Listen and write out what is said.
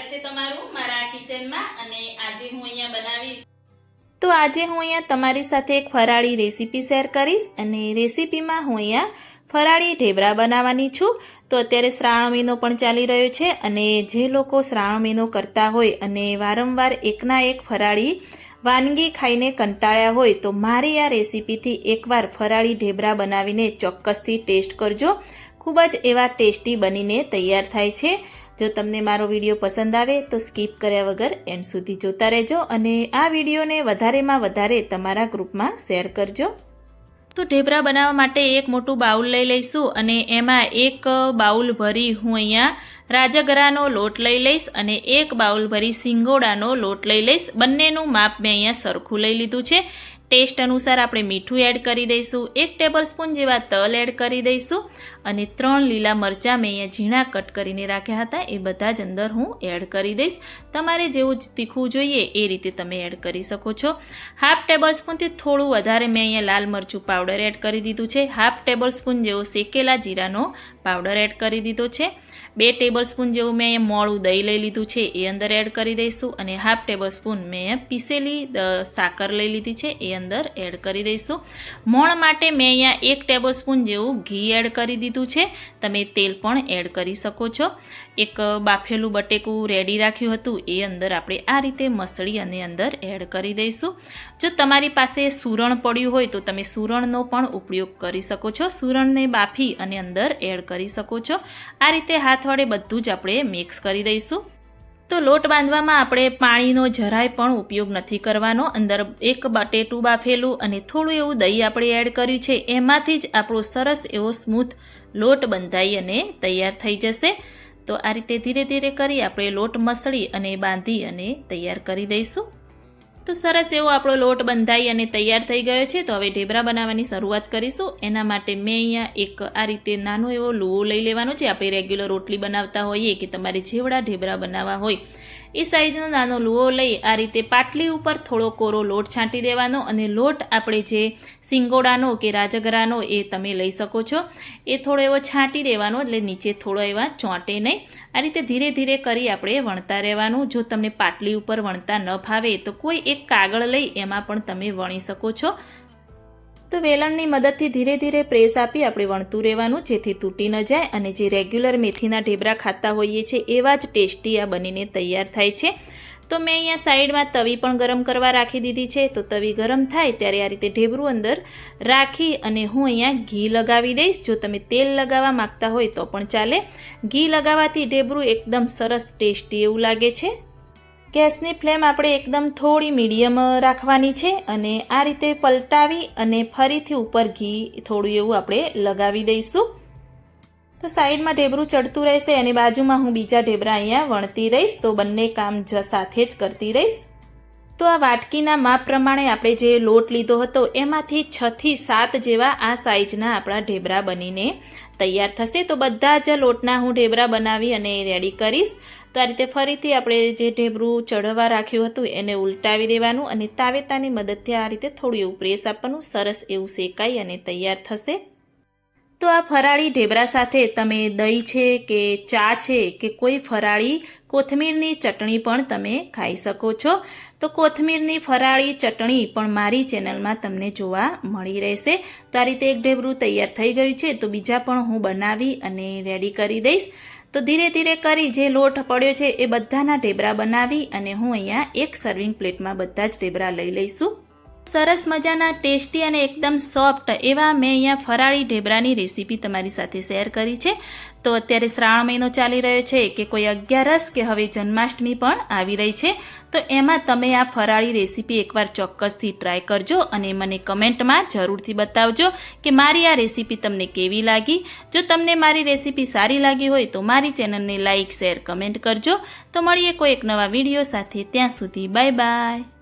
સ્વાગત છે તમારું મારા કિચનમાં અને આજે હું અહીંયા બનાવીશ. તો આજે હું અહીંયા તમારી સાથે એક ફરાળી રેસીપી શેર કરીશ અને રેસીપીમાં હું અહીંયા ફરાળી ઢેબરા બનાવવાની છું. તો અત્યારે શ્રાવણ મહિનો પણ ચાલી રહ્યો છે અને જે લોકો શ્રાવણ મહિનો કરતા હોય અને વારંવાર એકના એક ફરાળી વાનગી ખાઈને કંટાળ્યા હોય તો મારી આ રેસીપીથી એકવાર ફરાળી ઢેબરા બનાવીને ચોક્કસથી ટેસ્ટ કરજો. ખૂબ જ એવા ટેસ્ટી બનીને તૈયાર થાય છે. જો તમને મારો વીડિયો પસંદ આવે તો સ્કીપ કર્યા વગર એન્ડ સુધી જોતા રહેજો અને આ વિડીયોને વધારેમાં વધારે તમારા ગ્રુપમાં શેર કરજો. તો ઢેબરા બનાવવા માટે એક મોટું બાઉલ લઈ લઈશું અને એમાં એક બાઉલ ભરી હું અહીંયા રાજગરાનો લોટ લઈ લઈશ અને એક બાઉલ ભરી સિંગોડાનો લોટ લઈ લઈશ. બંનેનું માપ મેં અહીંયા સરખું લઈ લીધું છે. ટેસ્ટ અનુસાર આપણે મીઠું એડ કરી દઈશું, એક ટેબલ સ્પૂન જેવા તલ એડ કરી દઈશું અને ત્રણ લીલા મરચાં મેં અહીંયા ઝીણા કટ કરીને રાખ્યા હતા, એ બધા જ અંદર હું એડ કરી દઈશ. તમારે જેવું જ તીખું જોઈએ એ રીતે તમે એડ કરી શકો છો. હાફ ટેબલ સ્પૂનથી થોડું વધારે મેં અહીંયા લાલ મરચું પાવડર એડ કરી દીધું છે. હાફ ટેબલ સ્પૂન જેવો શેકેલા જીરાનો પાવડર એડ કરી દીધો છે. બે ટેબલ સ્પૂન જેવું મેં અહીંયા મોળું દહીં લઈ લીધું છે, એ અંદર એડ કરી દઈશું અને હાફ ટેબલ સ્પૂન મેં પીસેલી સાકર લઈ લીધી છે, એ અંદર એડ કરી દઈશું. મોણ માટે મેં અહીંયા એક ટેબલ સ્પૂન જેવું ઘી એડ કરી દીધું છે. તમે તેલ પણ એડ કરી શકો છો. એક બાફેલું બટેકું રેડી રાખ્યું હતું, એ અંદર આપણે આ રીતે મસળી અને અંદર એડ કરી દઈશું. જો તમારી પાસે સુરણ પડ્યું હોય તો તમે સુરણનો પણ ઉપયોગ કરી શકો છો. સુરણને બાફી અને અંદર એડ કરી શકો છો. આ રીતે હાથ વડે બધું જ આપણે મિક્સ કરી દઈશું. તો લોટ બાંધવામાં આપણે પાણીનો જરાય પણ ઉપયોગ નથી કરવાનો. અંદર એક બટેટું બાફેલું અને થોડું એવું દહીં આપણે એડ કર્યું છે. એમાંથી જ આપણો સરસ એવો સ્મૂથ લોટ બંધાઈ અને તૈયાર થઈ જશે. તો આ રીતે ધીરે ધીરે કરી આપણે લોટ મસળી અને બાંધી અને તૈયાર કરી દઈશું. તો સરસ એવો આપણો લોટ બંધાઈ અને તૈયાર થઈ ગયો છે. તો હવે ઢેબરા બનાવવાની શરૂઆત કરીશું. એના માટે મેં અહીંયા એક આ રીતે નાનો એવો લુવો લઈ લેવાનો છે. આપણે રેગ્યુલર રોટલી બનાવતા હોઈએ કે તમારે જેવડા ઢેબરા બનાવવા હોય એ સાઈઝનો નાનો લુઓ લઈ આ રીતે પાટલી ઉપર થોડો કોરો લોટ છાંટી દેવાનો અને લોટ આપણે જે સિંગોડાનો કે રાજગરાનો એ તમે લઈ શકો છો. એ થોડો એવો છાંટી દેવાનો એટલે નીચે થોડો એવા ચોંટે નહીં. આ રીતે ધીરે ધીરે કરી આપણે વણતા રહેવાનું. જો તમને પાટલી ઉપર વણતા ન ફાવે તો કોઈ એક કાગળ લઈ એમાં પણ તમે વણી શકો છો. તો વેલણની મદદથી ધીરે ધીરે પ્રેસ આપી આપણે વણતું રહેવાનું, જેથી તૂટી ન જાય અને જે રેગ્યુલર મેથીના ઢેબરા ખાતા હોઈએ છીએ, એવા જ ટેસ્ટી આ બનીને તૈયાર થાય છે. તો મેં અહીંયા સાઈડમાં તવી પણ ગરમ કરવા રાખી દીધી છે. તો તવી ગરમ થાય ત્યારે આ રીતે ઢેબરું અંદર રાખી અને હું અહીંયા ઘી લગાવી દઈશ. જો તમે તેલ લગાવવા માંગતા હોય તો પણ ચાલે. ઘી લગાવવાથી ઢેબરું એકદમ સરસ ટેસ્ટી એવું લાગે છે. ગેસની ફ્લેમ આપણે એકદમ થોડી મીડિયમ રાખવાની છે અને આ રીતે પલટાવી અને ફરીથી ઉપર ઘી થોડું એવું આપણે લગાવી દઈશું. તો સાઈડમાં ઢેબરું ચડતું રહેશે અને બાજુમાં હું બીજા ઢેબરા અહીંયા વણતી રહીશ. તો બંને કામ જ સાથે જ કરતી રહીશ. તો આ વાટકીના માપ પ્રમાણે આપણે જે લોટ લીધો હતો, એમાંથી છથી સાત જેવા આ સાઈઝના આપણા ઢેબરા બનીને તૈયાર થશે. તો બધા જ લોટના હું ઢેબરા બનાવી અને રેડી કરીશ. તો આ રીતે ફરીથી આપણે જે ઢેબરું ચઢવા રાખ્યું હતું, એને ઉલટાવી દેવાનું અને તાવેતાની મદદથી આ રીતે થોડું એવું પ્રેસ આપવાનું, સરસ એવું શેકાઈ અને તૈયાર થશે. તો આ ફરાળી ઢેબરા સાથે તમે દહીં છે કે ચા છે કે કોઈ ફરાળી કોથમીરની ચટણી પણ તમે ખાઈ શકો છો. તો કોથમીરની ફરાળી ચટણી પણ મારી ચેનલમાં તમને જોવા મળી રહેશે. તો આ રીતે એક ઢેબરું તૈયાર થઈ ગયું છે. તો બીજા પણ હું બનાવી અને રેડી કરી દઈશ. તો ધીરે ધીરે કરી જે લોટ પડ્યો છે એ બધાના ઢેબરા બનાવી અને હું અહીંયા એક સર્વિંગ પ્લેટમાં બધા જ ઢેબરા લઈ લઈશું. સરસ મજાના, ટેસ્ટી અને એકદમ સોફ્ટ એવા મેં અહીંયા ફરાળી ઢેબરાની રેસીપી તમારી સાથે શેર કરી છે. તો અત્યારે શ્રાવણ મહિનો ચાલી રહ્યો છે કે કોઈ અગિયારસ કે હવે જન્માષ્ટમી પણ આવી રહી છે. તો એમાં તમે આ ફરાળી રેસીપી એકવાર ચોક્કસથી ટ્રાય કરજો અને મને કમેન્ટમાં જરૂરથી બતાવજો કે મારી આ રેસીપી તમને કેવી લાગી. જો તમને મારી રેસીપી સારી લાગી હોય તો મારી ચેનલને લાઇક શેર, કમેન્ટ કરજો. તો મળીએ કોઈ એક નવા વીડિયો સાથે. ત્યાં સુધી બાય બાય.